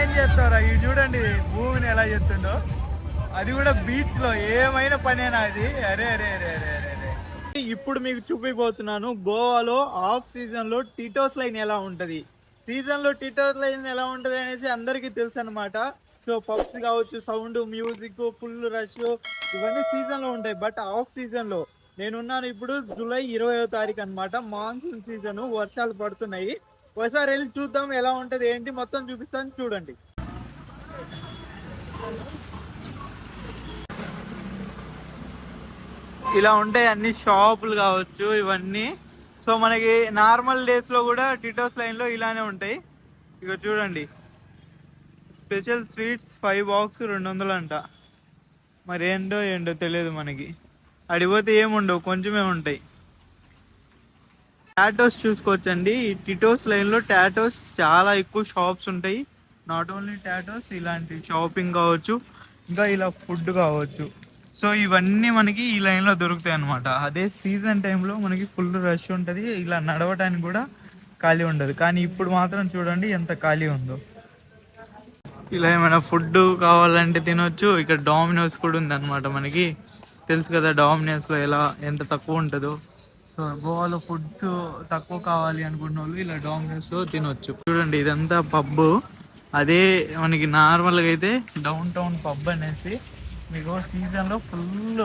ఏం చేస్తారా ఇది చూడండి భూమిని ఎలా చేస్తుండో అది కూడా బీచ్లో ఏమైనా పనేనా అది? అరే అరే అరే అరే అరే ఇప్పుడు మీకు చూపిపోతున్నాను గోవాలో ఆఫ్ సీజన్లో టిటోస్ లైన్ ఎలా ఉంటది. సీజన్లో టిటోస్ లైన్ ఎలా ఉంటది అనేసి అందరికీ తెలుసు అనమాట సో పబ్స్ కావచ్చు సౌండ్ మ్యూజిక్ ఫుల్ రష్ ఇవన్నీ సీజన్లో ఉంటాయి. బట్ ఆఫ్ సీజన్లో నేనున్నాను ఇప్పుడు జూలై ఇరవయో తారీఖు అనమాట మాన్సూన్ సీజన్ వర్షాలు పడుతున్నాయి. ఒకసారి వెళ్ళి చూద్దాం ఎలా ఉంటుంది ఏంటి? మొత్తం చూపిస్తాను చూడండి. ఇలా ఉంటాయి అన్ని షాపులు కావచ్చు ఇవన్నీ. సో మనకి నార్మల్ డేస్లో కూడా టిటోస్ లైన్లో ఇలానే ఉంటాయి. ఇక చూడండి. స్పెషల్ స్వీట్స్ ఫైవ్ బాక్స్ రెండు వందలు అంట. మరి ఏంటో ఏంటో తెలియదు మనకి. అడిగిపోతే ఏముండవు కొంచెమే ఉంటాయి. టాటోస్ చూసుకోవచ్చండి. టిటోస్ లైన్లో టాటోస్ చాలా ఎక్కువ షాప్స్ ఉంటాయి. నాట్ ఓన్లీ టాటోస్ ఇలాంటి షాపింగ్ కావచ్చు ఇంకా ఇలా ఫుడ్ కావచ్చు. సో ఇవన్నీ మనకి ఈ లైన్లో దొరుకుతాయి అనమాట అదే సీజన్ టైంలో మనకి ఫుల్ రష్ ఉంటుంది. ఇలా నడవడానికి కూడా ఖాళీ ఉండదు. కానీ ఇప్పుడు మాత్రం చూడండి ఎంత ఖాళీ ఉందో. ఇలా ఏమైనా ఫుడ్ కావాలంటే తినొచ్చు. ఇక్కడ డామినోస్ కూడా ఉంది అనమాట మనకి. తెలుసు కదా డామినోస్లో ఎలా ఎంత తక్కువ ఉంటుందో. సో గోవాలో ఫుడ్స్ తక్కువ కావాలి అనుకున్న వాళ్ళు ఇలా డామినోస్లో తినొచ్చు. చూడండి ఇదంతా పబ్ అదే మనకి నార్మల్గా అయితే డౌన్ టౌన్ పబ్ అనేసి మీకు సీజన్లో ఫుల్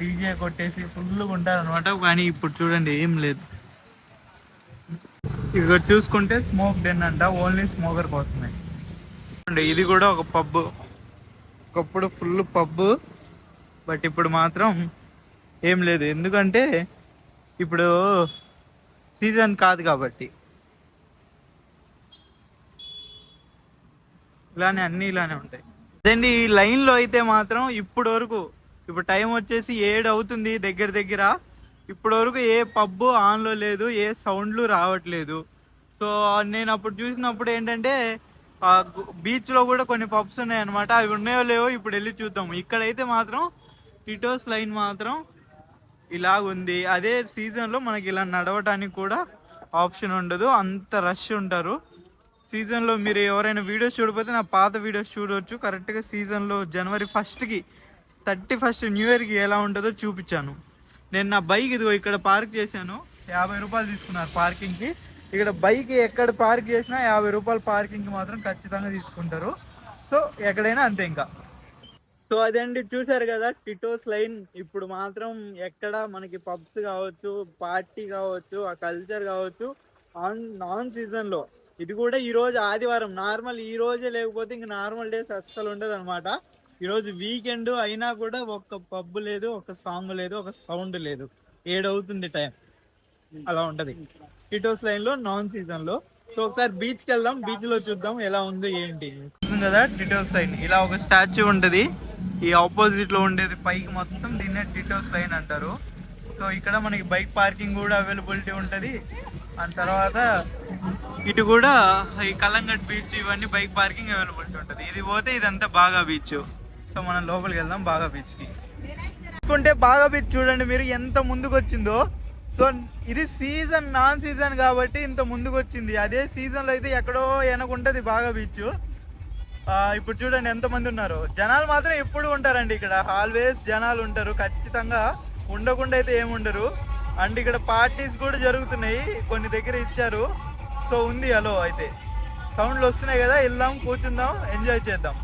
డీజే కొట్టేసి ఫుల్ ఉంటారనమాట కానీ ఇప్పుడు చూడండి ఏం లేదు. ఇక్కడ చూసుకుంటే స్మోక్ డెన్ అంట ఓన్లీ స్మోకర్ కోసమే. ఇది కూడా ఒక పబ్ ఒకప్పుడు ఫుల్ పబ్ బట్ ఇప్పుడు మాత్రం ఏం లేదు. ఎందుకంటే ఇప్పుడు సీజన్ కాదు కాబట్టి. ఇలానే అన్ని ఇలానే ఉంటాయి. అదండి ఈ లైన్లో అయితే మాత్రం ఇప్పుడు వరకు ఇప్పుడు టైం వచ్చేసి ఏడు అవుతుంది దగ్గర దగ్గర. ఇప్పటి వరకు ఏ పబ్ ఆన్లో లేదు ఏ సౌండ్లు రావట్లేదు. సో నేను అప్పుడు చూసినప్పుడు ఏంటంటే బీచ్లో కూడా కొన్ని పబ్స్ ఉన్నాయన్నమాట. అవి ఉన్నాయో లేవో ఇప్పుడు వెళ్ళి చూద్దాం ఇక్కడైతే మాత్రం టిటోస్ లైన్ మాత్రం ఇలాగుంది. అదే సీజన్లో మనకి ఇలా నడవటానికి కూడా ఆప్షన్ ఉండదు. అంత రష్ ఉంటారు. సీజన్లో మీరు ఎవరైనా వీడియోస్ చూడకపోతే నా పాత వీడియోస్ చూడవచ్చు కరెక్ట్గా సీజన్లో జనవరి ఫస్ట్కి థర్టీ ఫస్ట్ న్యూ ఇయర్కి ఎలా ఉంటుందో చూపించాను. నేను నా బైక్ ఇదిగో ఇక్కడ పార్క్ చేశాను. యాభై రూపాయలు తీసుకున్నారు పార్కింగ్కి ఇక్కడ బైక్ ఎక్కడ పార్క్ చేసినా యాభై రూపాయలు పార్కింగ్కి మాత్రం ఖచ్చితంగా తీసుకుంటారు. సో ఎక్కడైనా అంతే ఇంకా. సో అదండి చూసారు కదా టిటోస్ లైన్. ఇప్పుడు మాత్రం ఎక్కడ మనకి పబ్స్ కావచ్చు పార్టీ కావచ్చు ఆ కల్చర్ కావచ్చు ఆన్ నాన్ సీజన్లో. ఇది కూడా ఈ రోజు ఆదివారం. నార్మల్ ఈ రోజే లేకపోతే ఇంక నార్మల్ డేస్ అస్సలు ఉండదు అనమాట ఈరోజు వీకెండ్ అయినా కూడా ఒక్క పబ్ లేదు ఒక సాంగ్ లేదు ఒక సౌండ్ లేదు. ఏడవుతుంది టైం అలా ఉంటది. టిటోస్ లైన్లో నాన్ సీజన్లో. సో ఒకసారి బీచ్కి వెళ్దాం బీచ్లో చూద్దాం ఎలా ఉంది ఏంటి. కదా టిటోస్ లైన్. ఇలా ఒక స్టాచ్యూ ఉంటది. ఈ ఆపోజిట్లో ఉండేది పైకి మొత్తం దీన్నే టిటోస్ లైన్ అంటారు. సో ఇక్కడ మనకి బైక్ పార్కింగ్ కూడా అవైలబిలిటీ ఉంటుంది. దాని తర్వాత ఇటు కూడా ఈ కలంగట్ బీచ్ ఇవన్నీ బైక్ పార్కింగ్ అవైలబిలిటీ ఉంటుంది. ఇది పోతే ఇదంతా బాగా బీచ్ సో మనం లోపలికి వెళ్దాం బాగా బీచ్కి చూసుకుంటే బాగా బీచ్ చూడండి మీరు ఎంత ముందుకు వచ్చిందో సో ఇది సీజన్ నాన్ సీజన్ కాబట్టి ఇంత ముందుకు వచ్చింది అదే సీజన్లో అయితే ఎక్కడో వెనకుంటుంది బాగా బీచ్ ఇప్పుడు చూడండి ఎంత మంది ఉన్నారు. జనాలు మాత్రం ఎప్పుడు ఉంటారండి ఇక్కడ. ఆల్వేస్ జనాలు ఉంటారు. ఖచ్చితంగా ఉండకుండా అయితే ఏమి ఉండరు. అండ్ ఇక్కడ పార్టీస్ కూడా జరుగుతున్నాయి. కొన్ని దగ్గర ఇచ్చారు. సో ఉంది హలో అయితే. సౌండ్లు వస్తున్నాయి కదా. వెళ్దాం కూర్చుందాం ఎంజాయ్ చేద్దాం.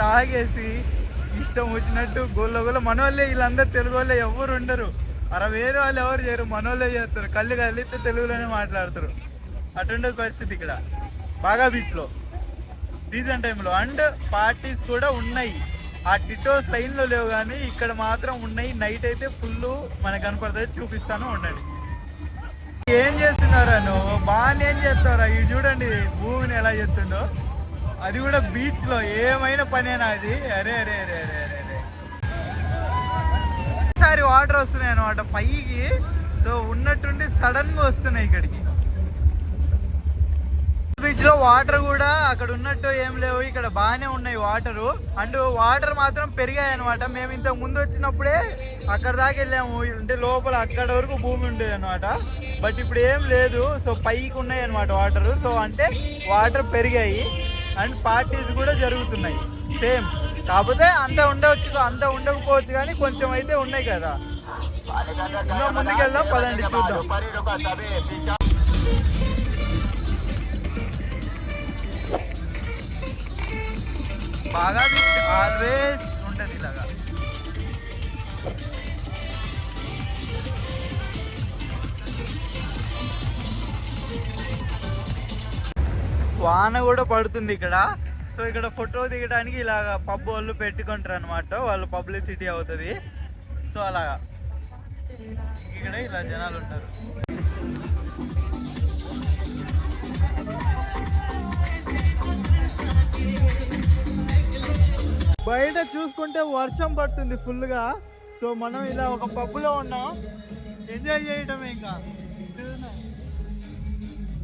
తాగేసి ఇష్టం వచ్చినట్టు గోల్లో గోళ్ళ మన వాళ్ళే వీళ్ళందరూ తెలుగు వాళ్ళే ఎవరు ఉండరు. అర వేరే వాళ్ళు ఎవరు చేయరు. మన వాళ్ళే చేస్తారు. కళ్ళు కలిస్తే తెలుగులోనే మాట్లాడతారు. అటుండే పరిస్థితి ఇక్కడ. బాగా బీచ్లో సీజన్ టైంలో. అండ్ పార్టీస్ కూడా ఉన్నాయి. ఆ టిటోస్ లైన్లో లేవు కానీ ఇక్కడ మాత్రం ఉన్నాయి. నైట్ అయితే ఫుల్ మనకు కనపడుతుంది చూపిస్తాను ఉండండి. ఏం చేస్తున్నారా నువ్వు బాగా ఏం చేస్తారా ఇది చూడండి భూమిని ఎలా చేస్తుండో అది కూడా బీచ్లో. ఏమైనా పనేనా అది? అరే అరే అరే అరే అరే అరే. ఒకసారి వాటర్ వస్తున్నాయి అనమాట పైకి. సో ఉన్నట్టుండి సడన్గా వస్తున్నాయి ఇక్కడికి. బీచ్లో వాటర్ కూడా అక్కడ ఉన్నట్టు ఏం లేవు. ఇక్కడ బాగానే ఉన్నాయి వాటర్ అండ్ వాటర్ మాత్రం పెరిగాయి అనమాట మేము ఇంతకు ముందు వచ్చినప్పుడే అక్కడ దాకా వెళ్ళాము. అంటే లోపల అక్కడ వరకు భూమి ఉండేది అనమాట బట్ ఇప్పుడు ఏం లేదు. సో పైకి ఉన్నాయి అనమాట వాటర్ సో అంటే వాటర్ పెరిగాయి. అండ్ పార్టీస్ కూడా జరుగుతున్నాయి. సేమ్ కాకపోతే అంత ఉండవచ్చు. అంత ఉండకపోవచ్చు కానీ కొంచెం అయితే ఉన్నాయి కదా. ఇంకా ముందుకెళ్దాం. పదండి చూద్దాం. బాగా ఆల్వేస్ ఉంటుంది ఇలాగా. వాన కూడా పడుతుంది ఇక్కడ. సో ఇక్కడ ఫోటో దిగడానికి ఇలాగ పబ్ వాళ్ళు పెట్టుకుంటారు అనమాట వాళ్ళు పబ్లిసిటీ అవుతుంది. సో అలాగా ఇక్కడ ఇలా జనాలు ఉంటారు. బయట చూసుకుంటే వర్షం పడుతుంది ఫుల్గా. సో మనం ఇలా ఒక పబ్బులో ఉన్నాం. ఎంజాయ్ చేయటం ఇంకా.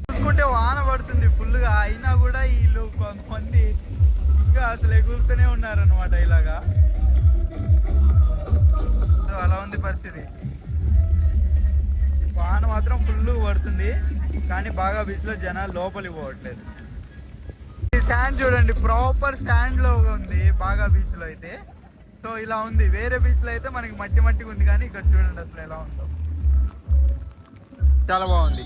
చూసుకుంటే వాన పడుతుంది ఫుల్గా. అయినా కూడా వీళ్ళు కొంతమంది ఇంకా అసలు ఎగురుతూనే ఉన్నారనమాట ఇలాగా. సో అలా ఉంది పరిస్థితి. వాన మాత్రం ఫుల్ పడుతుంది. కానీ బాగా బీచ్లో జనాలు లోపలికి పోవట్లేదు. శాండ్ చూడండి ప్రాపర్ శాండ్లో ఉంది బాగా బీచ్లో అయితే. సో ఇలా ఉంది. వేరే బీచ్లో అయితే మనకి మట్టి మట్టిగా ఉంది కానీ ఇక్కడ చూడండి అసలు ఎలా ఉందో. చాలా బాగుంది.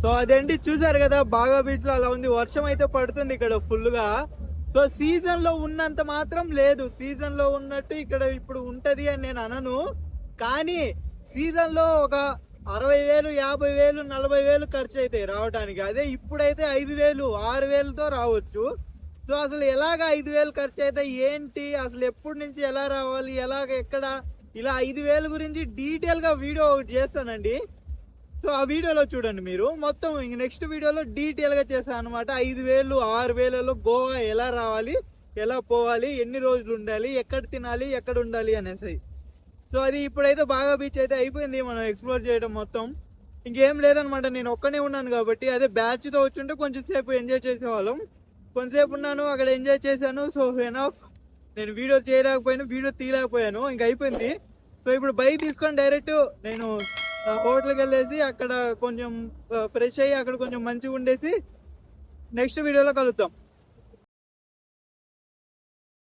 సో అదేంటి? చూసారు కదా బాగా బీచ్లో అలా ఉంది. వర్షం అయితే పడుతుంది ఇక్కడ ఫుల్గా సో సీజన్లో ఉన్నంత మాత్రం లేదు. సీజన్లో ఉన్నట్టు ఇక్కడ ఇప్పుడు ఉంటది అని నేను అనను. కానీ సీజన్లో ఒక అరవై వేలు యాభై వేలు నలభై వేలు ఖర్చు అవుతాయి రావడానికి అదే ఇప్పుడైతే ఐదు వేలు ఆరు వేలతో రావచ్చు. సో అసలు ఎలాగ ఐదు వేలు ఖర్చు అవుతాయి ఏంటి? అసలు ఎప్పటి నుంచి ఎలా రావాలి? ఎలాగ ఎక్కడ? ఇలా ఐదు వేల గురించి డీటెయిల్గా వీడియో ఒకటి చేస్తానండి. సో ఆ వీడియోలో చూడండి మీరు. మొత్తం ఇంక నెక్స్ట్ వీడియోలో డీటెయిల్గా చేస్తాను అనమాట ఐదు వేలు ఆరు వేలలో గోవా ఎలా రావాలి? ఎలా పోవాలి? ఎన్ని రోజులు ఉండాలి? ఎక్కడ తినాలి? ఎక్కడ ఉండాలి అనేసి. సో అది ఇప్పుడైతే బాగా బీచ్ అయితే అయిపోయింది మనం ఎక్స్ప్లోర్ చేయడం మొత్తం. ఇంకేం లేదనమాట నేను ఒక్కనే ఉన్నాను కాబట్టి అదే బ్యాచ్తో వచ్చుంటే కొంచెం సేపు ఎంజాయ్ చేసేవాళ్ళం. కొంతసేపు ఉన్నాను అక్కడ ఎంజాయ్ చేశాను సో ఎనఫ్ నేను వీడియో చేయలేకపోయాను వీడియో తీయలేకపోయాను ఇంక అయిపోయింది. సో ఇప్పుడు బైక్ తీసుకొని డైరెక్ట్ నేను హోటల్కి వెళ్ళేసి అక్కడ కొంచెం ఫ్రెష్ అయ్యి అక్కడ కొంచెం మంచిగా ఉండేసి నెక్స్ట్ వీడియోలో కలుద్దాం.